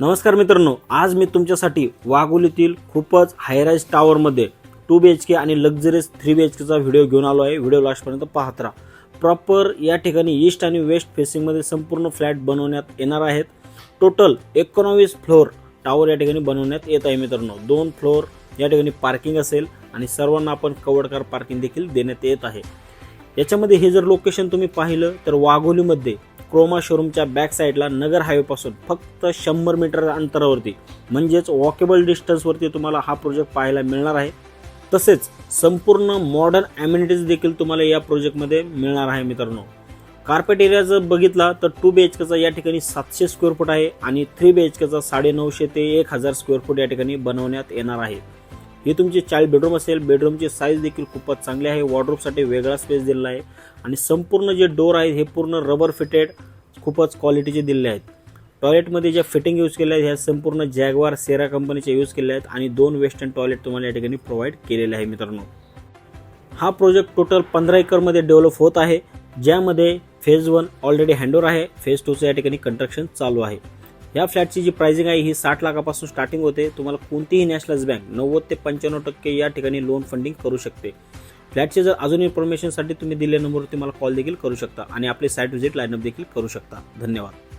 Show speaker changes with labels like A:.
A: नमस्कार मित्रांनो आज मी तुमच्यासाठी वाघोलीतील खूपच हायराईज टावरमध्ये टू बी एच के आणि लक्झरीज थ्री बी एच केचा व्हिडिओ घेऊन आलो आहे. व्हिडिओ लास्टपर्यंत पाहत राहा. प्रॉपर या ठिकाणी ईस्ट आणि वेस्ट फेसिंगमध्ये संपूर्ण फ्लॅट बनवण्यात येणार आहेत. टोटल एकोणावीस फ्लोअर टावर या ठिकाणी बनवण्यात येत आहे मित्रांनो. दोन फ्लोअर या ठिकाणी पार्किंग असेल आणि सर्वांना आपण कवडकार कार पार्किंग देखील देण्यात येत आहे. याच्यामध्ये हे जर लोकेशन तुम्ही पाहिलं तर वाघोलीमध्ये क्रोमा शोरूमच्या बॅक साईडला नगर हायवेपासून फक्त शंभर मीटर अंतरावरती म्हणजेच वॉकेबल डिस्टन्सवरती तुम्हाला हा प्रोजेक्ट पाहायला मिळणार आहे. तसेच संपूर्ण मॉडर्न ॲम्युनिटीज देखील तुम्हाला या प्रोजेक्टमध्ये मिळणार आहे मित्रांनो. कार्पेट एरिया जर बघितला तर टू बी एच केचा या ठिकाणी सातशे स्क्वेअर फूट आहे आणि थ्री बी एच केचा साडेनऊशे ते एक हजार स्क्वेअर फूट या ठिकाणी बनवण्यात येणार आहे. हे तुमची चाइल्ड बेडरूम असेल बेडरूमची साईज देखील खूपच चांगले आहे. वॉर्डरोबसाठी वेगळा स्पेस दिलेला आहे. आणि संपूर्ण जे डोर आहेत हे पूर्ण रबर फिटेड खूपच क्वालिटीचे दिलेले आहेत. टॉयलेटमध्ये ज्या फिटिंग यूज केल्या आहेत ह्या संपूर्ण जॅगवार सेरा कंपनीच्या यूज केल्या आहेत. आणि दोन वेस्टर्न टॉयलेट तुम्हाला या ठिकाणी प्रोव्हाइड केलेले आहे मित्रांनो. हा प्रोजेक्ट टोटल पंधरा एकरमध्ये डेव्हलप होत आहे. ज्यामध्ये फेज वन ऑलरेडी हँडओवर आहे. फेज टूचं या ठिकाणी कंस्ट्रक्शन चालू आहे. या फ्लॅटची जी प्राइसिंग आहे ही साठ लाखापासून स्टार्टिंग होते. तुम्हाला कोणतीही नॅशनलाइज बँक नव्वद ते पंच्याण्णव टक्के या ठिकाणी लोन फंडिंग करू शकते. फ्लॅटचे जर अजून इन्फॉर्मेशनसाठी तुम्ही दिलेल्या नंबरवरती मला कॉल देखील करू शकता आणि आपली साईट व्हिजिट लाईनअप देखील करू शकता. धन्यवाद.